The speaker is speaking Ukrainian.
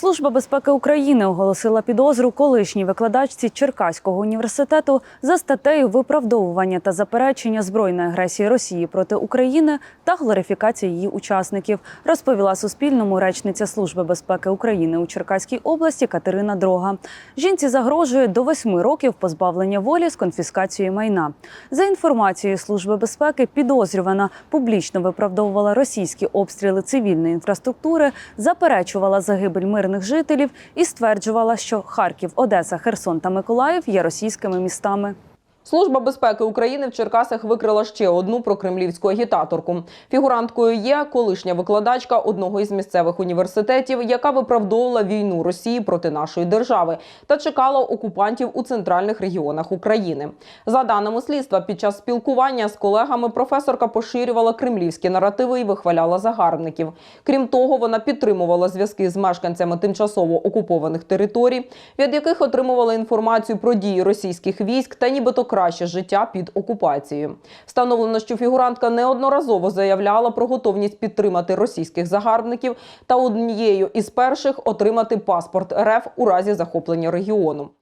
Служба безпеки України оголосила підозру колишній викладачці Черкаського університету за статтею виправдовування та заперечення збройної агресії Росії проти України та глорифікації її учасників, розповіла Суспільному речниця Служби безпеки України у Черкаській області Катерина Дрога. Жінці загрожує до восьми років позбавлення волі з конфіскацією майна. За інформацією Служби безпеки, підозрювана публічно виправдовувала російські обстріли цивільної інфраструктури, заперечувала загибель мирних жителів і стверджувала, що Харків, Одеса, Херсон та Миколаїв є російськими містами. Служба безпеки України в Черкасах викрила ще одну прокремлівську агітаторку. Фігуранткою є колишня викладачка одного із місцевих університетів, яка виправдовувала війну Росії проти нашої держави та чекала окупантів у центральних регіонах України. За даними слідства, під час спілкування з колегами професорка поширювала кремлівські наративи і вихваляла загарбників. Крім того, вона підтримувала зв'язки з мешканцями тимчасово окупованих територій, від яких отримувала інформацію про дії російських військ та нібито краще життя під окупацією. Встановлено, що фігурантка неодноразово заявляла про готовність підтримати російських загарбників та однією із перших отримати паспорт РФ у разі захоплення регіону.